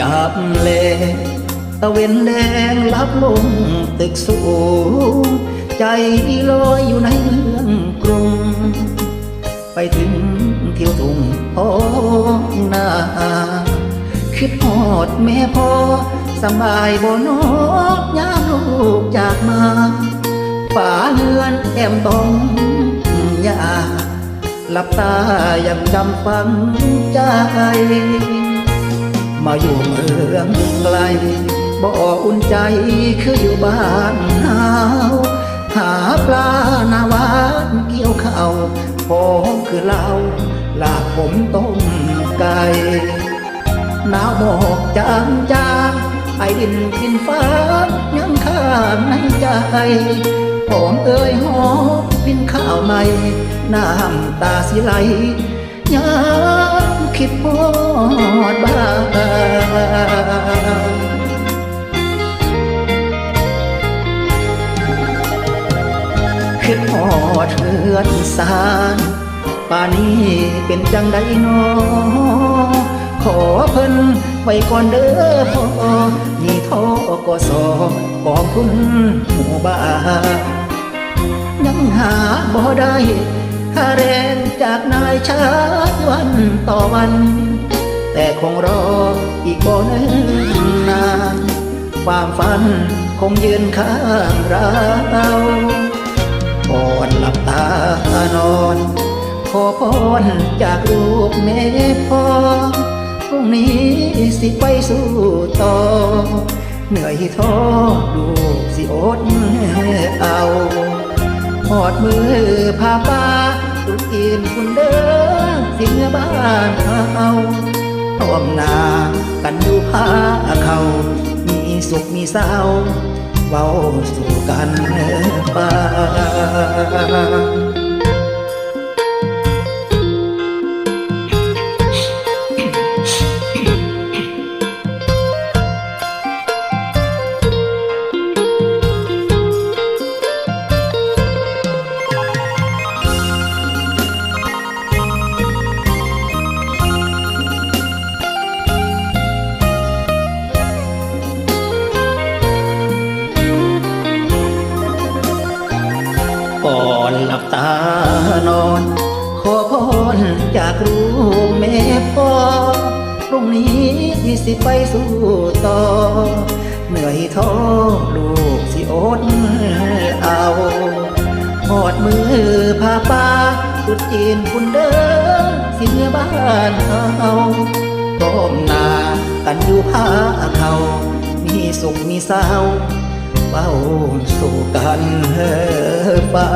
ยับเลตะเวนแดงลับลงตึกสูงใจลอยอยู่ในเมืองกรุง ไปถึงเที่ยวทุ่งท้องนาคิดหอดแม่พ่อสบายบ่นอกยามลูกจากมาฝ่าเรือนแอมต้องยาหลับตายังจำฟังใจ มาอยู่เมืองไกล บ่อุ่นใจคืออยู่บ้านเฮาวหาปลาหนาวานเกี่ยวข้าวพอคือเหล้าลาบผมต้มไก่หนาวหมอกจางจางไอดินกินฟ้ายังข้างในใจหอมเอ่ยหอมพินข้าวใหม่น้ำตาสิไหล ยังคิดพอดบ้านคิดพอดเทือนสารป่านี้เป็นจังใดนอขอเพิ่นไว้ก่อนเด้อพอมีท่อก็สอของคุณหมู่บ้านยังหาบ่ได้ค่าแรง จากนายชาวันต่อวัน แต่คงรออีกบ่นิ่นนาน ความฝันคงยืนข้างเราก่อนหลับตานอน ขอพรจากลูกแม่พ่อพรุ่งนี้สิไปสู่ต่อ เหนื่อยท้อลูกสิอดเอาหอดมือพาป้า ตุดอินคุณเด้อสิเมื่อบ้านเขาท้อมนากันอยู่พาเขา มีสุขมีเศร้าเว้าสู่กันป้ บตานอน ขอพรจากรู้แม่พ่อพรุ่งนี้ที่สิไปสู่ต่อ เหนื่อยท้อลูกสิอดเอาหอดมือพาป้าตุดจีนคุณเด้อสิเมื่อบ้านเฮาก้มหน้ากันอยู่พาเขา มีสุขมีเศร้า เฝ้าสู่กันเฮอฟ้า